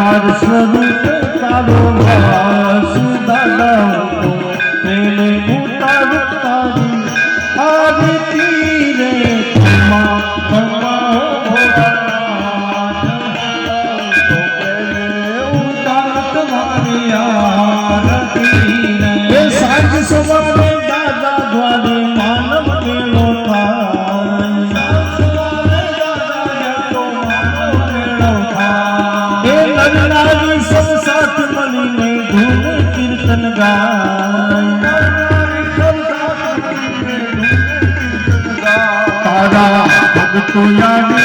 আর শুরুতে কারও তারা ভক্ত